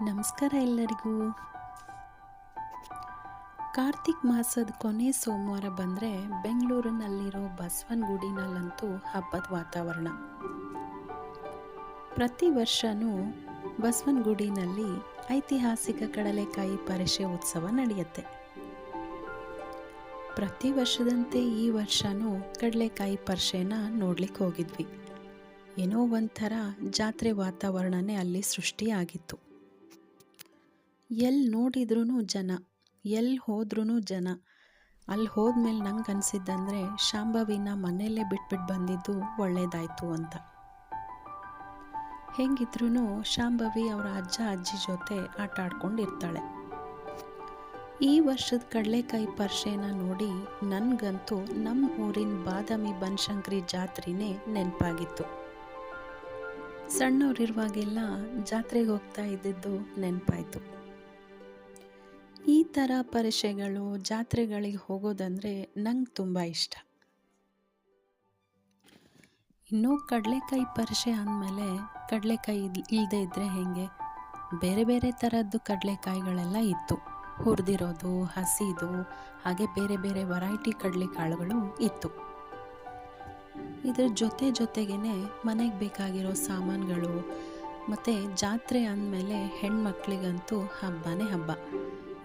ನಮಸ್ಕಾರ ಎಲ್ಲರಿಗೂ. ಕಾರ್ತಿಕ್ ಮಾಸದ ಕೊನೆ ಸೋಮವಾರ ಬಂದರೆ ಬೆಂಗಳೂರಿನಲ್ಲಿರೋ ಬಸವನಗುಡಿನಲ್ಲಂತೂ ಹಬ್ಬದ ವಾತಾವರಣ. ಪ್ರತಿ ವರ್ಷವೂ ಬಸವನಗುಡಿನಲ್ಲಿ ಐತಿಹಾಸಿಕ ಕಡಲೆಕಾಯಿ ಪರಿಷೆ ಉತ್ಸವ ನಡೆಯುತ್ತೆ. ಪ್ರತಿ ವರ್ಷದಂತೆ ಈ ವರ್ಷವೂ ಕಡಲೆಕಾಯಿ ಪರಿಷೆನ ನೋಡ್ಲಿಕ್ಕೆ ಹೋಗಿದ್ವಿ. ಏನೋ ಒಂಥರ ಜಾತ್ರೆ ವಾತಾವರಣನೇ ಅಲ್ಲಿ ಸೃಷ್ಟಿಯಾಗಿತ್ತು. ಎಲ್ಲಿ ನೋಡಿದ್ರೂ ಜನ ಎಲ್ಲಿ ಹೋದ್ರೂ ಜನ. ಅಲ್ಲಿ ಹೋದ್ಮೇಲೆ ನಂಗೆ ಅನಿಸಿದ್ದಂದರೆ, ಶಾಂಭವಿನ ಮನೆಯಲ್ಲೇ ಬಿಟ್ಬಿಟ್ಟು ಬಂದಿದ್ದು ಒಳ್ಳೇದಾಯಿತು ಅಂತ. ಹೆಂಗಿದ್ರೂ ಶಾಂಭವಿ ಅವರ ಅಜ್ಜ ಅಜ್ಜಿ ಜೊತೆ ಆಟ ಆಡ್ಕೊಂಡಿರ್ತಾಳೆ. ಈ ವರ್ಷದ ಕಡಲೆಕಾಯಿ ಪರ್ಷೆನ ನೋಡಿ ನನಗಂತೂ ನಮ್ಮ ಊರಿನ ಬಾದಾಮಿ ಬನಶಂಕರಿ ಜಾತ್ರೆನೇ ನೆನಪಾಗಿತ್ತು. ಸಣ್ಣವರಿರುವಾಗೆಲ್ಲ ಜಾತ್ರೆಗೆ ಹೋಗ್ತಾ ಇದ್ದಿದ್ದು ನೆನಪಾಯಿತು. ಈ ಥರ ಪರಿಷೆಗಳು ಜಾತ್ರೆಗಳಿಗೆ ಹೋಗೋದಂದರೆ ನಂಗೆ ತುಂಬ ಇಷ್ಟ. ಇನ್ನು ಕಡಲೆಕಾಯಿ ಪರಿಷೆ ಅಂದಮೇಲೆ ಕಡಲೆಕಾಯಿ ಇಲ್ಲದೆ ಇದ್ದರೆ ಹೇಗೆ? ಬೇರೆ ಬೇರೆ ಥರದ್ದು ಕಡಲೆಕಾಯಿಗಳೆಲ್ಲ ಇತ್ತು. ಹುರಿದಿರೋದು, ಹಸಿದು, ಹಾಗೆ ಬೇರೆ ಬೇರೆ ವೆರೈಟಿ ಕಡಲೆಕಾಳುಗಳು ಇತ್ತು. ಇದ್ರ ಜೊತೆ ಜೊತೆಗೇ ಮನೆಗೆ ಬೇಕಾಗಿರೋ ಸಾಮಾನುಗಳು, ಮತ್ತು ಜಾತ್ರೆ ಅಂದಮೇಲೆ ಹೆಣ್ಮಕ್ಳಿಗಂತೂ ಹಬ್ಬನೇ ಹಬ್ಬ.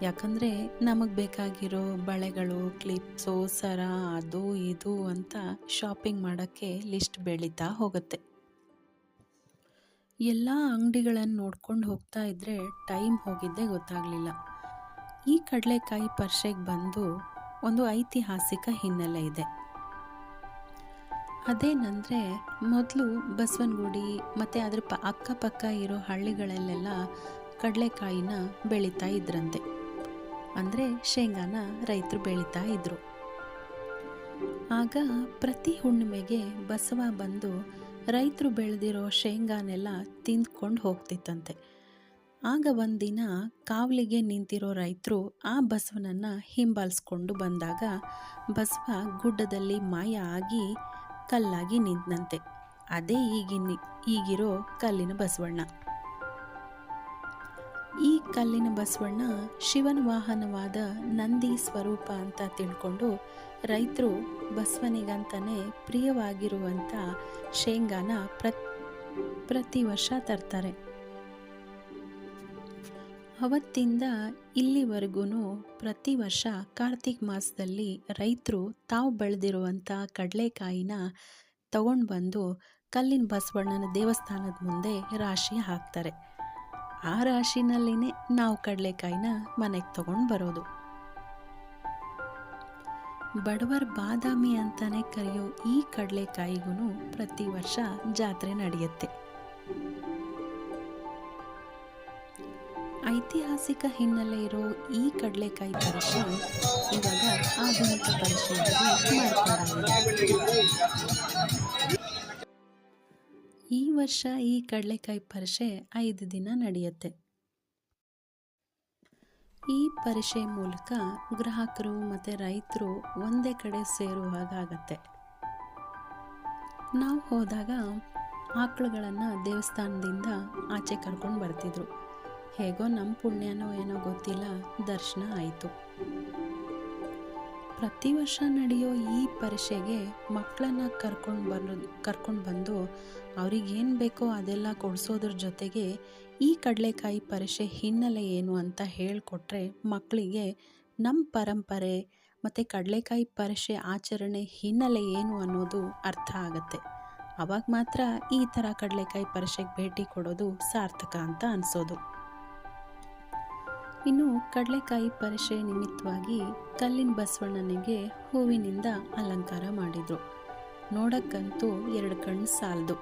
ಯಾಕಂದರೆ ನಮಗೆ ಬೇಕಾಗಿರೋ ಬಳೆಗಳು ಕ್ಲಿಪ್ಸು ಸರ, ಅದು, ಇದು ಅಂತ ಶಾಪಿಂಗ್ ಮಾಡೋಕ್ಕೆ ಲಿಸ್ಟ್ ಬೆಳೀತಾ ಹೋಗುತ್ತೆ. ಎಲ್ಲ ಅಂಗಡಿಗಳನ್ನು ನೋಡ್ಕೊಂಡು ಹೋಗ್ತಾ ಇದ್ದರೆ ಟೈಮ್ ಹೋಗಿದ್ದೇ ಗೊತ್ತಾಗಲಿಲ್ಲ. ಈ ಕಡಲೆಕಾಯಿ ಪರ್ಷೆಗೆ ಬಂದು ಒಂದು ಐತಿಹಾಸಿಕ ಹಿನ್ನೆಲೆ ಇದೆ. ಅದೇನಂದರೆ ಮೊದಲು ಬಸವನಗುಡಿ ಮತ್ತು ಅದ್ರ ಪ ಅಕ್ಕಪಕ್ಕ ಇರೋ ಹಳ್ಳಿಗಳಲ್ಲೆಲ್ಲ ಕಡಲೆಕಾಯಿನ ಬೆಳೀತಾ ಇದ್ರಂತೆ. ಅಂದರೆ ಶೇಂಗಾನ ರೈತರು ಬೆಳೀತಾ ಇದ್ರು. ಆಗ ಪ್ರತಿ ಹುಣ್ಣಿಮೆಗೆ ಬಸವ ಬಂದು ರೈತರು ಬೆಳೆದಿರೋ ಶೇಂಗಾನೆಲ್ಲ ತಿಂದ್ಕೊಂಡು ಹೋಗ್ತಿತ್ತಂತೆ. ಆಗ ಒಂದಿನ ಕಾವಲಿಗೆ ನಿಂತಿರೋ ರೈತರು ಆ ಬಸವನನ್ನು ಹಿಂಬಾಲಿಸ್ಕೊಂಡು ಬಂದಾಗ ಬಸವ ಗುಡ್ಡದಲ್ಲಿ ಮಾಯ ಆಗಿ ಕಲ್ಲಾಗಿ ನಿಂತಂತೆ ಅದೇ ಈಗಿನ ಈಗಿರೋ ಕಲ್ಲಿನ ಬಸವಣ್ಣ. ಕಲ್ಲಿನ ಬಸವಣ್ಣ ಶಿವನ ವಾಹನವಾದ ನಂದಿ ಸ್ವರೂಪ ಅಂತ ತಿಳ್ಕೊಂಡು ರೈತರು ಬಸವನಿಗಂತಾನೆ ಪ್ರಿಯವಾಗಿರುವಂಥ ಶೇಂಗಾನ ಪ್ರ, ಪ್ರತಿ ವರ್ಷ ತರ್ತಾರೆ. ಅವತ್ತಿಂದ ಇಲ್ಲಿವರೆಗೂ ಪ್ರತಿ ವರ್ಷ ಕಾರ್ತಿಕ್ ಮಾಸದಲ್ಲಿ ರೈತರು ತಾವು ಬೆಳೆದಿರುವಂಥ ಕಡಲೆಕಾಯಿನ ತಗೊಂಡು ಬಂದು ಕಲ್ಲಿನ ಬಸವಣ್ಣನ ದೇವಸ್ಥಾನದ ಮುಂದೆ ರಾಶಿ ಹಾಕ್ತಾರೆ. ಆ ರಾಶಿನಲ್ಲಿನೇ ನಾವು ಕಡಲೆಕಾಯಿನ ಮನೆಗೆ ತಗೊಂಡು ಬರೋದು. ಬಡವರ್ ಬಾದಾಮಿ ಅಂತಾನೆ ಕರೆಯೋ ಈ ಕಡಲೆಕಾಯಿಗೂ ಪ್ರತಿ ವರ್ಷ ಜಾತ್ರೆ ನಡೆಯುತ್ತೆ. ಐತಿಹಾಸಿಕ ಹಿನ್ನೆಲೆ ಇರೋ ಈ ಕಡಲೆಕಾಯಿ ಪರಿಶ್ರಮ ಇವಾಗ ಆಧುನಿಕ ಮಾರ್ಪಾಡಾಗಿದೆ ಈ ವರ್ಷ ಈ ಕಡಲೆಕಾಯಿ ಪರಿಷೆ ಐದು ದಿನ ನಡೆಯುತ್ತೆ. ಈ ಪರಿಷೆ ಮೂಲಕ ಗ್ರಾಹಕರು ಮತ್ತು ರೈತರು ಒಂದೇ ಕಡೆ ಸೇರುವಾಗತ್ತೆ ನಾವು ಹೋದಾಗ ಆಕಳುಗಳನ್ನು ದೇವಸ್ಥಾನದಿಂದ ಆಚೆ ಕರ್ಕೊಂಡು ಬರ್ತಿದ್ರು. ಹೇಗೋ ನಮ್ಮ ಪುಣ್ಯನೋ ಏನೋ ಗೊತ್ತಿಲ್ಲ, ದರ್ಶನ ಆಯಿತು. ಪ್ರತಿ ವರ್ಷ ನಡೆಯೋ ಈ ಪರಿಷೆಗೆ ಮಕ್ಕಳನ್ನ ಕರ್ಕೊಂಡು ಬರೋದು ಕರ್ಕೊಂಡು ಬಂದು ಅವ್ರಿಗೇನು ಬೇಕೋ ಅದೆಲ್ಲ ಕೊಡಿಸೋದ್ರ ಜೊತೆಗೆ ಈ ಕಡಲೆಕಾಯಿ ಪರಿಷೆ ಹಿನ್ನೆಲೆ ಏನು ಅಂತ ಹೇಳಿಕೊಟ್ರೆ ಮಕ್ಕಳಿಗೆ ನಮ್ಮ ಪರಂಪರೆ ಮತ್ತು ಕಡಲೆಕಾಯಿ ಪರಿಷೆ ಆಚರಣೆ ಹಿನ್ನೆಲೆ ಏನು ಅನ್ನೋದು ಅರ್ಥ ಆಗುತ್ತೆ. ಅವಾಗ ಮಾತ್ರ ಈ ಥರ ಕಡಲೆಕಾಯಿ ಪರಿಷೆಗೆ ಭೇಟಿ ಕೊಡೋದು ಸಾರ್ಥಕ ಅಂತ ಅನಿಸೋದು. ಇನ್ನು ಕಡಲೆಕಾಯಿ ಪರಿಷೆ ನಿಮಿತ್ತವಾಗಿ ಕಲ್ಲಿನ ಬಸವಣ್ಣನಿಗೆ ಹೂವಿನಿಂದ ಅಲಂಕಾರ ಮಾಡಿದರು. ನೋಡಕ್ಕಂತೂ ಎರಡು ಕಣ್ಣು ಸಾಲದು.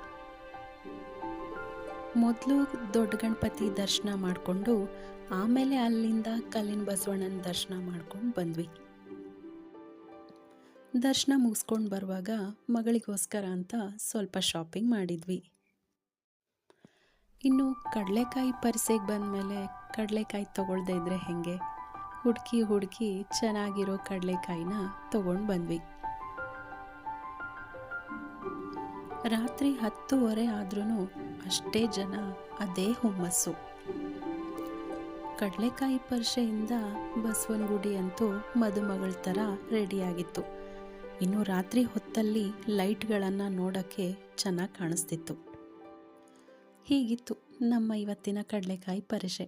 ಮೊದಲು ದೊಡ್ಡ ಗಣಪತಿ ದರ್ಶನ ಮಾಡಿಕೊಂಡು ಆಮೇಲೆ ಅಲ್ಲಿಂದ ಕಲ್ಲಿನ ಬಸವಣ್ಣನ ದರ್ಶನ ಮಾಡ್ಕೊಂಡು ಬಂದ್ವಿ. ದರ್ಶನ ಮುಗಿಸ್ಕೊಂಡು ಬರುವಾಗ ಮಗಳಿಗೋಸ್ಕರ ಅಂತ ಸ್ವಲ್ಪ ಶಾಪಿಂಗ್ ಮಾಡಿದ್ವಿ. ಇನ್ನು ಕಡಲೆಕಾಯಿ ಪರಿಸೆಗೆ ಬಂದಮೇಲೆ ಕಡಲೆಕಾಯಿ ತೊಗೊಳ್ದೇ ಇದ್ರೆ ಹೇಗೆ? ಹುಡುಕಿ ಹುಡುಕಿ ಚೆನ್ನಾಗಿರೋ ಕಡಲೆಕಾಯಿನ ತೊಗೊಂಡು ಬಂದ್ವಿ. ರಾತ್ರಿ ಹತ್ತುವರೆ ಆದ್ರೂ ಅಷ್ಟೇ ಜನ ಅದೇ ಹುಮ್ಮಸ್ಸು. ಕಡಲೆಕಾಯಿ ಪರಿಷೆಯಿಂದ ಬಸವನಗುಡಿ ಅಂತೂ ಮದುಮಗಳ ಥರ ರೆಡಿಯಾಗಿತ್ತು. ಇನ್ನು ರಾತ್ರಿ ಹೊತ್ತಲ್ಲಿ ಲೈಟ್ಗಳನ್ನು ನೋಡೋಕ್ಕೆ ಚೆನ್ನಾಗಿ ಕಾಣಿಸ್ತಿತ್ತು. ಹೀಗಿತ್ತು ನಮ್ಮ ಇವತ್ತಿನ ಕಡಲೆಕಾಯಿ ಪರಿಷೆ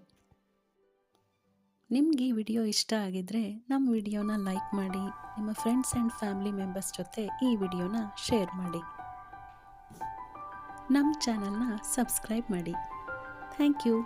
ನಿಮ್ಗೆ ಈ ವಿಡಿಯೋ ಇಷ್ಟ ಆಗಿದ್ರೆ ನಮ್ಮ ವಿಡಿಯೋನ ಲೈಕ್ ಮಾಡಿ, ನಿಮ್ಮ ಫ್ರೆಂಡ್ಸ್ ಆ್ಯಂಡ್ ಫ್ಯಾಮಿಲಿ ಮೆಂಬರ್ಸ್ ಜೊತೆ ಈ ವಿಡಿಯೋನ ಶೇರ್ ಮಾಡಿ. ನಮ್ಮ ಚಾನಲ್ನ ಸಬ್ಸ್ಕ್ರೈಬ್ ಮಾಡಿ. Thank you